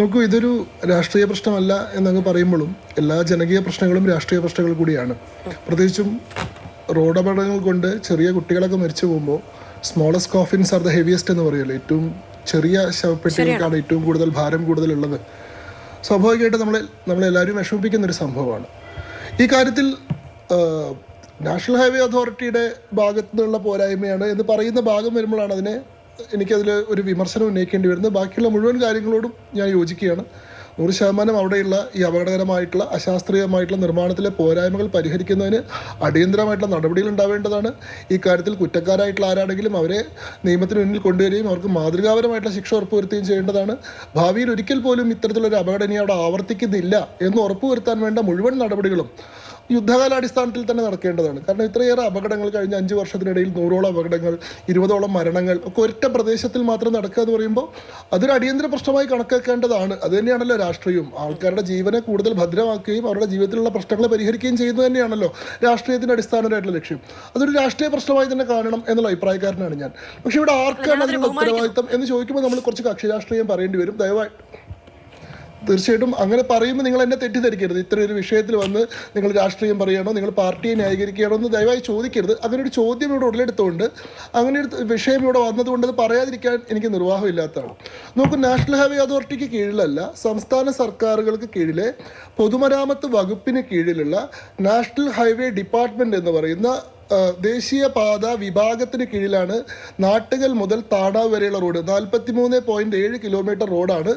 നോക്കൂ ഇതൊരു രാഷ്ട്രീയ പ്രശ്നമല്ല എന്നങ്ങ് പറയുമ്പോഴും എല്ലാ ജനകീയ പ്രശ്നങ്ങളും രാഷ്ട്രീയ പ്രശ്നങ്ങൾ കൂടിയാണ്. പ്രത്യേകിച്ചും റോഡ് അപകടങ്ങൾ കൊണ്ട് ചെറിയ കുട്ടികളൊക്കെ മരിച്ചു പോകുമ്പോൾ smallest coffins are the heaviest എന്ന് പറയുമല്ലോ ഏറ്റവും ചെറിയ ശവപ്പെട്ടികൾക്കാണ് ഏറ്റവും കൂടുതൽ ഭാരം കൂടുതലുള്ളത്. സ്വാഭാവികമായിട്ട് നമ്മളെ നമ്മളെല്ലാവരും വിഷമിപ്പിക്കുന്ന ഒരു സംഭവമാണ്. ഈ കാര്യത്തിൽ നാഷണൽ ഹൈവേ അതോറിറ്റിയുടെ ഭാഗത്തു നിന്നുള്ള പോരായ്മയാണ് എന്ന് പറയുന്ന ഭാഗം വരുമ്പോഴാണ് അതിനെ എനിക്കതിൽ ഒരു വിമർശനം ഉന്നയിക്കേണ്ടി വരുന്നത് ബാക്കിയുള്ള മുഴുവൻ കാര്യങ്ങളോടും ഞാൻ യോജിക്കുകയാണ്. നൂറ് ശതമാനം അവിടെയുള്ള ഈ അപകടകരമായിട്ടുള്ള അശാസ്ത്രീയമായിട്ടുള്ള നിർമ്മാണത്തിലെ പോരായ്മകൾ പരിഹരിക്കുന്നതിന് അടിയന്തരമായിട്ടുള്ള നടപടികൾ ഉണ്ടാവേണ്ടതാണ്. ഈ കാര്യത്തിൽ കുറ്റക്കാരായിട്ടുള്ള ആരാണെങ്കിലും അവരെ നിയമത്തിന് മുന്നിൽ കൊണ്ടുവരികയും അവർക്ക് മാതൃകാപരമായിട്ടുള്ള ശിക്ഷ ഉറപ്പുവരുത്തുകയും ചെയ്യേണ്ടതാണ്. ഭാവിയിൽ ഒരിക്കൽ പോലും ഇത്തരത്തിലൊരു അപകടം ഇനി അവിടെ ആവർത്തിക്കുന്നില്ല എന്ന് ഉറപ്പുവരുത്താൻ വേണ്ട മുഴുവൻ നടപടികളും യുദ്ധകാലാടിസ്ഥാനത്തിൽ തന്നെ നടക്കേണ്ടതാണ്. കാരണം ഇത്രയേറെ അപകടങ്ങൾ കഴിഞ്ഞ അഞ്ച് വർഷത്തിനിടയിൽ നൂറോളം അപകടങ്ങൾ ഇരുപതോളം മരണങ്ങൾ ഒക്കെ ഒറ്റ പ്രദേശത്തിൽ മാത്രം നടക്കുക എന്ന് പറയുമ്പോൾ അതൊരു അടിയന്തര പ്രശ്നമായി കണക്കാക്കേണ്ടതാണ്. അത് തന്നെയാണല്ലോ രാഷ്ട്രീയം. ആൾക്കാരുടെ ജീവനെ കൂടുതൽ ഭദ്രമാക്കുകയും അവരുടെ ജീവിതത്തിലുള്ള പ്രശ്നങ്ങളെ പരിഹരിക്കുകയും ചെയ്യുന്നത് തന്നെയാണല്ലോ രാഷ്ട്രീയത്തിന്റെ അടിസ്ഥാനമായിട്ടുള്ള ലക്ഷ്യം. അതൊരു രാഷ്ട്രീയ പ്രശ്നമായി തന്നെ കാണണം എന്നുള്ള അഭിപ്രായക്കാരനാണ് ഞാൻ. പക്ഷെ ഇവിടെ ആർക്കാണ് അതിനുള്ള ഉത്തരവാദിത്തം എന്ന് ചോദിക്കുമ്പോൾ നമ്മൾ കുറച്ച് കക്ഷി രാഷ്ട്രീയം പറയേണ്ടി വരും. ദയവായി തീർച്ചയായിട്ടും അങ്ങനെ പറയുമ്പോൾ നിങ്ങൾ എന്നെ തെറ്റിദ്ധരിക്കരുത്. ഇത്ര ഒരു വിഷയത്തിൽ വന്ന് നിങ്ങൾ രാഷ്ട്രീയം പറയണോ നിങ്ങൾ പാർട്ടിയെ ന്യായീകരിക്കുകയാണോ എന്ന് ദയവായി ചോദിക്കരുത്. അങ്ങനെ ഒരു ചോദ്യം ഇവിടെ ഉടലെടുത്തുകൊണ്ട് അങ്ങനെ ഒരു വിഷയം ഇവിടെ വന്നതുകൊണ്ട് അത് പറയാതിരിക്കാൻ എനിക്ക് നിർവാഹമില്ലാത്തതാണ്. നോക്കൂ നാഷണൽ ഹൈവേ അതോറിറ്റിക്ക് കീഴിലല്ല സംസ്ഥാന സർക്കാരുകൾക്ക് കീഴിലെ പൊതുമരാമത്ത് വകുപ്പിന് കീഴിലുള്ള നാഷണൽ ഹൈവേ ഡിപ്പാർട്ട്മെന്റ് എന്ന് പറയുന്ന ദേശീയ പാത വിഭാഗത്തിന് കീഴിലാണ് നാട്ടുകൽ മുതൽ താടാവ് വരെയുള്ള റോഡ്. നാൽപ്പത്തി മൂന്ന് പോയിന്റ് ഏഴ് കിലോമീറ്റർ റോഡാണ്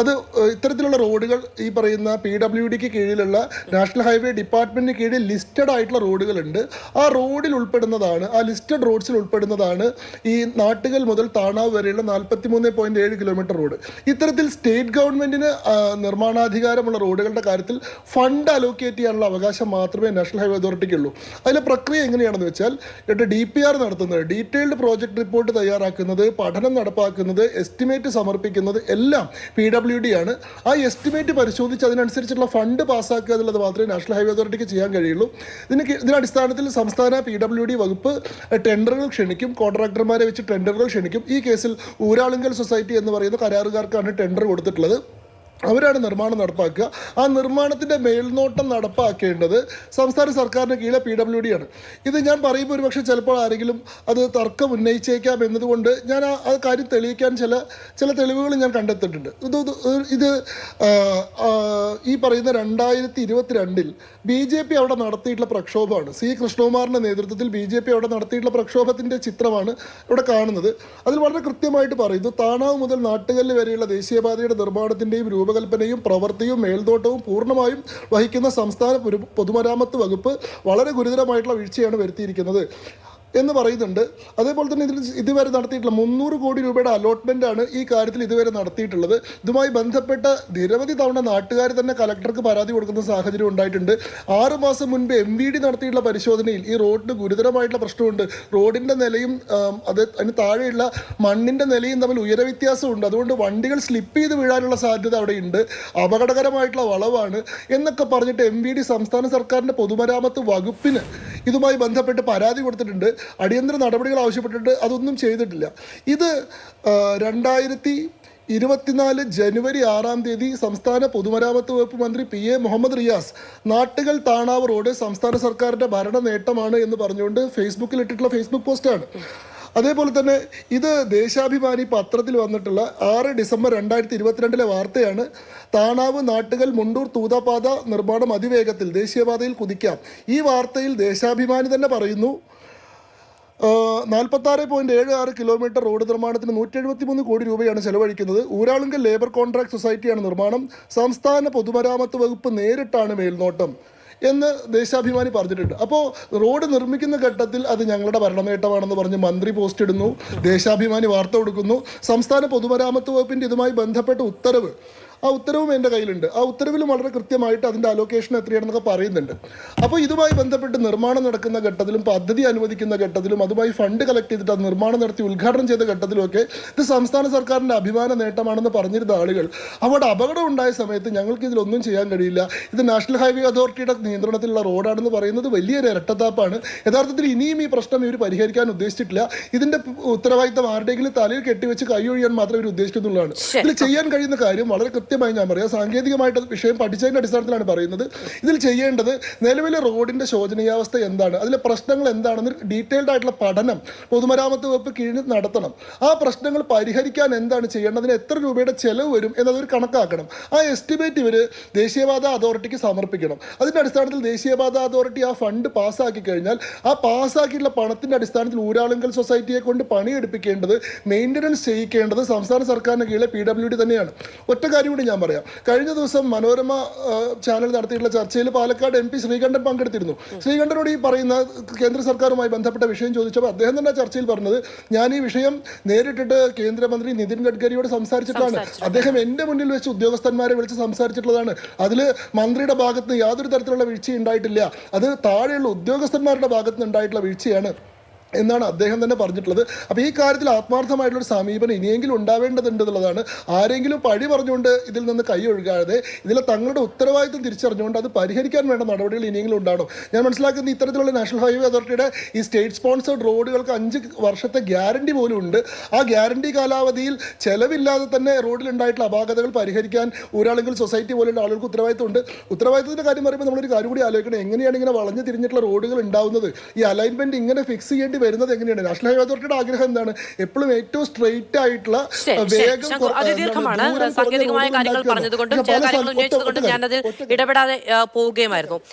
അത് ഇത്തരത്തിലുള്ള റോഡുകൾ ഈ പറയുന്ന പി ഡബ്ല്യു ഡിക്ക് കീഴിലുള്ള നാഷണൽ ഹൈവേ ഡിപ്പാർട്ട്മെന്റിന് കീഴിൽ ലിസ്റ്റഡ് ആയിട്ടുള്ള റോഡുകളുണ്ട്. ആ റോഡിൽ ഉൾപ്പെടുന്നതാണ് ആ ലിസ്റ്റഡ് റോഡ്സിൽ ഉൾപ്പെടുന്നതാണ് ഈ നാട്ടുകൾ മുതൽ താണാവ് വരെയുള്ള നാൽപ്പത്തി മൂന്ന് പോയിന്റ് ഏഴ് കിലോമീറ്റർ റോഡ്. ഇത്തരത്തിൽ സ്റ്റേറ്റ് ഗവൺമെന്റിന് നിർമ്മാണാധികാരമുള്ള റോഡുകളുടെ കാര്യത്തിൽ ഫണ്ട് അലോക്കേറ്റ് ചെയ്യാനുള്ള അവകാശം മാത്രമേ നാഷണൽ ഹൈവേ അതോറിറ്റിക്കുള്ളൂ. അതിലെ പ്രക്രിയ എങ്ങനെയാണെന്ന് വെച്ചാൽ ഇവിടെ ഡി പി ആർ നടത്തുന്നത് ഡീറ്റെയിൽഡ് പ്രോജക്ട് റിപ്പോർട്ട് തയ്യാറാക്കുന്നത് പഠനം നടപ്പാക്കുന്നത് എസ്റ്റിമേറ്റ് സമർപ്പിക്കുന്നത് എല്ലാം പി ഡി ആണ്. ആ എസ്റ്റിമേറ്റ് പരിശോധിച്ച് അതിനനുസരിച്ചുള്ള ഫണ്ട് പാസ്സാക്കുക എന്നുള്ളത് മാത്രമേ നാഷണൽ ഹൈവേ അതോറിറ്റിക്ക് ചെയ്യാൻ കഴിയുള്ളൂ. ഇതിന് ഇതിനടിസ്ഥാനത്തിൽ അടിസ്ഥാനത്തിൽ സംസ്ഥാന പി ഡബ്ല്യു ഡി വകുപ്പ് ടെൻഡറുകൾ ക്ഷണിക്കും കോൺട്രാക്ടർമാരെ വെച്ച് ടെൻഡറുകൾ ക്ഷണിക്കും. ഈ കേസിൽ ഊരാളുങ്കൽ സൊസൈറ്റി എന്ന് പറയുന്ന കരാറുകാർക്കാണ് ടെൻഡർ കൊടുത്തിട്ടുള്ളത്. അവരാണ് നിർമ്മാണം നടപ്പാക്കുക. ആ നിർമ്മാണത്തിന്റെ മേൽനോട്ടം നടപ്പാക്കേണ്ടത് സംസ്ഥാന സർക്കാരിന് കീഴിലെ പി ഡബ്ല്യു ഡി ആണ്. ഇത് ഞാൻ പറയുമ്പോൾ ഒരുപക്ഷെ ചിലപ്പോൾ ആരെങ്കിലും അത് തർക്കം ഉന്നയിച്ചേക്കാം എന്നതുകൊണ്ട് ഞാൻ ആ കാര്യം തെളിയിക്കാൻ ചില ചില തെളിവുകൾ ഞാൻ കണ്ടെത്തിയിട്ടുണ്ട്. ഇത് ഇത് ഈ പറയുന്ന രണ്ടായിരത്തി ഇരുപത്തിരണ്ടിൽ ബി ജെ പി അവിടെ നടത്തിയിട്ടുള്ള പ്രക്ഷോഭമാണ്. സി കൃഷ്ണകുമാറിന്റെ നേതൃത്വത്തിൽ ബി ജെ പി അവിടെ നടത്തിയിട്ടുള്ള പ്രക്ഷോഭത്തിന്റെ ചിത്രമാണ് ഇവിടെ കാണുന്നത്. അതിൽ വളരെ കൃത്യമായിട്ട് പറയുന്നു താണാവ് മുതൽ നാട്ടുകല്ല് വരെയുള്ള ദേശീയപാതയുടെ നിർമ്മാണത്തിന്റെയും രൂപകൽപ്പനയും പ്രവൃത്തിയും മേൽനോട്ടവും പൂർണമായും വഹിക്കുന്ന സംസ്ഥാന പൊതുമരാമത്ത് വകുപ്പ് വളരെ ഗുരുതരമായിട്ടുള്ള വീഴ്ചയാണ് വരുത്തിയിരിക്കുന്നത്. എന്ന് പറയുന്നുണ്ട്. അതേപോലെ തന്നെ ഇതിൽ ഇതുവരെ നടത്തിയിട്ടുള്ള മുന്നൂറ് കോടി രൂപയുടെ അലോട്ട്മെന്റ് ആണ് ഈ കാര്യത്തിൽ ഇതുവരെ നടത്തിയിട്ടുള്ളത്. ഇതുമായി ബന്ധപ്പെട്ട നിരവധി തവണ നാട്ടുകാർ തന്നെ കലക്ടർക്ക് പരാതി കൊടുക്കുന്ന സാഹചര്യം ഉണ്ടായിട്ടുണ്ട്. ആറ് മാസം മുൻപ് എം വി ഡി നടത്തിയിട്ടുള്ള പരിശോധനയിൽ ഈ റോഡിന് ഗുരുതരമായിട്ടുള്ള പ്രശ്നമുണ്ട്. റോഡിന്റെ നിലയും അത് അതിന് താഴെയുള്ള മണ്ണിന്റെ നിലയും തമ്മിൽ ഉയരവ്യത്യാസമുണ്ട് അതുകൊണ്ട് വണ്ടികൾ സ്ലിപ്പ് ചെയ്ത് വീഴാനുള്ള സാധ്യത അവിടെയുണ്ട്. അപകടകരമായിട്ടുള്ള വളവാണ് എന്നൊക്കെ പറഞ്ഞിട്ട് എം വി ഡി സംസ്ഥാന സർക്കാരിന്റെ പൊതുമരാമത്ത് വകുപ്പിന് ഇതുമായി ബന്ധപ്പെട്ട് പരാതി കൊടുത്തിട്ടുണ്ട്. അടിയന്തര നടപടികൾ ആവശ്യപ്പെട്ടിട്ട് അതൊന്നും ചെയ്തിട്ടില്ല. ഇത് രണ്ടായിരത്തി ഇരുപത്തിനാല് ജനുവരി ആറാം തീയതി സംസ്ഥാന പൊതുമരാമത്ത് വകുപ്പ് മന്ത്രി P A Muhammad Riyas Nattukal Thanavu road സംസ്ഥാന സർക്കാരിന്റെ ഭരണ നേട്ടമാണ് എന്ന് പറഞ്ഞുകൊണ്ട് ഫേസ്ബുക്കിൽ ഇട്ടിട്ടുള്ള ഫേസ്ബുക്ക് പോസ്റ്റാണ്. അതേപോലെ തന്നെ ഇത് ദേശാഭിമാനി പത്രത്തിൽ വന്നിട്ടുള്ള ആറ് ഡിസംബർ രണ്ടായിരത്തി ഇരുപത്തിരണ്ടിലെ വാർത്തയാണ്. താണാവ് നാട്ടുകൽ മുണ്ടൂർ തൂതപാത നിർമ്മാണം അതിവേഗത്തിൽ ദേശീയപാതയിൽ കുതിക്കാം. ഈ വാർത്തയിൽ ദേശാഭിമാനി തന്നെ പറയുന്നു. നാൽപ്പത്തി ആറ് പോയിന്റ് ഏഴ് ആറ് കിലോമീറ്റർ റോഡ് നിർമ്മാണത്തിന് നൂറ്റി എഴുപത്തി മൂന്ന് കോടി രൂപയാണ് ചെലവഴിക്കുന്നത്. ഊരാളുങ്കൽ ലേബർ കോൺട്രാക്ട് സൊസൈറ്റിയാണ് നിർമ്മാണം. സംസ്ഥാന പൊതുമരാമത്ത് വകുപ്പ് നേരിട്ടാണ് മേൽനോട്ടം. എന്ന് ദേശാഭിമാനി പറഞ്ഞിട്ടുണ്ട്. അപ്പോൾ റോഡ് നിർമ്മിക്കുന്ന ഘട്ടത്തിൽ അത് ഞങ്ങളുടെ ഭരണനേട്ടമാണെന്ന് പറഞ്ഞ് മന്ത്രി പോസ്റ്റ് ഇടുന്നു. ദേശാഭിമാനി വാർത്ത കൊടുക്കുന്നു. സംസ്ഥാന പൊതുമരാമത്ത് വകുപ്പിന്റെ ഇതുമായി ബന്ധപ്പെട്ട ഉത്തരവ് ആ ഉത്തരവും എന്റെ കയ്യിലുണ്ട്. ആ ഉത്തരവിലും വളരെ കൃത്യമായിട്ട് അതിന്റെ അലോക്കേഷൻ എത്രയാണെന്നൊക്കെ പറയുന്നുണ്ട്. അപ്പോൾ ഇതുമായി ബന്ധപ്പെട്ട് നിർമ്മാണം നടക്കുന്ന ഘട്ടത്തിലും പദ്ധതി അനുവദിക്കുന്ന ഘട്ടത്തിലും അതുമായി ഫണ്ട് കളക്ട് ചെയ്തിട്ട് അത് നിർമ്മാണം നടത്തി ഉദ്ഘാടനം ചെയ്ത ഘട്ടത്തിലുമൊക്കെ ഇത് സംസ്ഥാന സർക്കാരിന്റെ അഭിമാന നേട്ടമാണെന്ന് പറഞ്ഞിരുന്ന ആളുകൾ അവിടെ അപകടം ഉണ്ടായ സമയത്ത് ഞങ്ങൾക്ക് ഇതിലൊന്നും ചെയ്യാൻ കഴിയില്ല. ഇത് നാഷണൽ ഹൈവേ അതോറിറ്റിയുടെ നിയന്ത്രണത്തിലുള്ള റോഡാണെന്ന് പറയുന്നത് വലിയൊരു ഇരട്ടത്താപ്പാണ്. യഥാർത്ഥത്തിൽ ഇനിയും ഈ പ്രശ്നം ഇവർ പരിഹരിക്കാൻ ഉദ്ദേശിച്ചിട്ടില്ല. ഇതിന്റെ ഉത്തരവാദിത്തം ആരുടെയെങ്കിലും തലയിൽ കെട്ടിവെച്ച് കൈയൊഴിയാൻ മാത്രമേ ഇവർ ഉദ്ദേശിക്കുന്നുള്ളതാണ്. ഇതിൽ ചെയ്യാൻ കഴിയുന്ന കാര്യം വളരെ കൃത്യമായി ഞാൻ പറയാം. സാങ്കേതികമായിട്ട് വിഷയം പഠിച്ചതിന്റെ അടിസ്ഥാനത്തിലാണ് പറയുന്നത്. ഇതിൽ ചെയ്യേണ്ടത് നിലവിലെ റോഡിന്റെ ശോചനീയാവസ്ഥ എന്താണ്? അതിലെ പ്രശ്നങ്ങൾ എന്താണെന്ന് ഡീറ്റെയിൽഡ് ആയിട്ടുള്ള പഠനം പൊതുമരാമത്ത് വകുപ്പ് കീഴിൽ നടത്തണം. ആ പ്രശ്നങ്ങൾ പരിഹരിക്കാൻ എന്താണ് ചെയ്യേണ്ടതിന് എത്ര രൂപയുടെ ചെലവ് വരും എന്നതൊരു കണക്കാക്കണം. ആ എസ്റ്റിമേറ്റ് ഇവർ ദേശീയപാത അതോറിറ്റിക്ക് സമർപ്പിക്കണം. അതിന്റെ അടിസ്ഥാനത്തിൽ ദേശീയപാത അതോറിറ്റി ആ ഫണ്ട് പാസ്സാക്കി കഴിഞ്ഞാൽ ആ പാസ്സാക്കിയിട്ടുള്ള പണത്തിന്റെ അടിസ്ഥാനത്തിൽ ഊരാളുങ്കൽ സൊസൈറ്റിയെ കൊണ്ട് പണിയെടുപ്പിക്കേണ്ടത് മെയിന്റനൻസ് ചെയ്യിക്കേണ്ടത് സംസ്ഥാന സർക്കാരിന് കീഴിലെ പി ഡബ്ല്യു ഡി തന്നെയാണ്. ഒറ്റ കാര്യം കൂടി ഞാൻ പറയാം. കഴിഞ്ഞ ദിവസം മനോരമ ചാനൽ നടത്തിയിട്ടുള്ള ചർച്ചയിൽ പാലക്കാട് എം പി ശ്രീകണ്ഠൻ പങ്കെടുത്തിരുന്നു. ശ്രീകണ്ഠനോട് ഈ പറയുന്ന കേന്ദ്ര സർക്കാരുമായി ബന്ധപ്പെട്ട വിഷയം ചോദിച്ചപ്പോൾ അദ്ദേഹം തന്നെ ചർച്ചയിൽ പറഞ്ഞത് ഞാൻ ഈ വിഷയം നേരിട്ടിട്ട് കേന്ദ്രമന്ത്രി നിതിൻ ഗഡ്കരിയോട് സംസാരിച്ചിട്ടാണ് അദ്ദേഹം എന്റെ മുന്നിൽ വെച്ച് ഉദ്യോഗസ്ഥന്മാരെ വിളിച്ച് സംസാരിച്ചിട്ടുള്ളതാണ്. അതിൽ മന്ത്രിയുടെ ഭാഗത്ത് യാതൊരു തരത്തിലുള്ള വീഴ്ച ഉണ്ടായിട്ടില്ല അത് താഴെയുള്ള ഉദ്യോഗസ്ഥന്മാരുടെ ഭാഗത്ത് നിന്ന് ഉണ്ടായിട്ടുള്ള വീഴ്ചയാണ്. എന്നാണ് അദ്ദേഹം തന്നെ പറഞ്ഞിട്ടുള്ളത്. അപ്പോൾ ഈ കാര്യത്തിൽ ആത്മാർത്ഥമായിട്ടുള്ള ഒരു സമീപനം ഇനിയെങ്കിലും ഉണ്ടാവേണ്ടതുണ്ടെന്നുള്ളതാണ്. ആരെങ്കിലും പഴി പറഞ്ഞുകൊണ്ട് ഇതിൽ നിന്ന് കൈ ഒഴുകാതെ ഇതിലെ തങ്ങളുടെ ഉത്തരവാദിത്വം തിരിച്ചറിഞ്ഞുകൊണ്ട് അത് പരിഹരിക്കാൻ വേണ്ട നടപടികൾ ഇനിയെങ്കിലും ഉണ്ടാവണം. ഞാൻ മനസ്സിലാക്കുന്ന ഇത്തരത്തിലുള്ള നാഷണൽ ഹൈവേ അതോറിറ്റിയുടെ ഈ സ്റ്റേറ്റ് സ്പോൺസേഡ് റോഡുകൾക്ക് അഞ്ച് വർഷത്തെ ഗ്യാരണ്ടി പോലും ഉണ്ട്. ആ ഗ്യാരണ്ടി കാലാവധിയിൽ ചെലവില്ലാതെ തന്നെ റോഡിലുണ്ടായിട്ടുള്ള അപാകതകൾ പരിഹരിക്കാൻ ഒരാളെങ്കിൽ സൊസൈറ്റി പോലുള്ള ആളുകൾക്ക് ഉത്തരവാദിത്വം ഉണ്ട്. ഉത്തരവാദിത്വത്തിന്റെ കാര്യം പറയുമ്പോൾ നമ്മളൊരു കാര്യം കൂടി ആലോചിക്കണം. എങ്ങനെയാണ് ഇങ്ങനെ വളഞ്ഞു തിരിഞ്ഞിട്ടുള്ള റോഡുകൾ ഉണ്ടാവുന്നത്? ഈ അലൈൻമെന്റ് ഇങ്ങനെ ഫിക്സ് ചെയ്യേണ്ടി വരുന്നത് എങ്ങനെയാണ്? നാഷണൽ ഹൈവേ അതോറിറ്റിയുടെ ആഗ്രഹം എന്താണ്? എപ്പോഴും ഏറ്റവും സ്ട്രെയിറ്റ് ആയിട്ടുള്ള. വേഗം അതിദീർഘമാണ് സാങ്കേതികമായ കാര്യങ്ങൾ പറഞ്ഞതുകൊണ്ടും ചില കാര്യങ്ങൾ ഉന്നയിച്ചതുകൊണ്ടും ഞാനതിൽ ഇടപെടാതെ പോവുകയുമായിരുന്നു.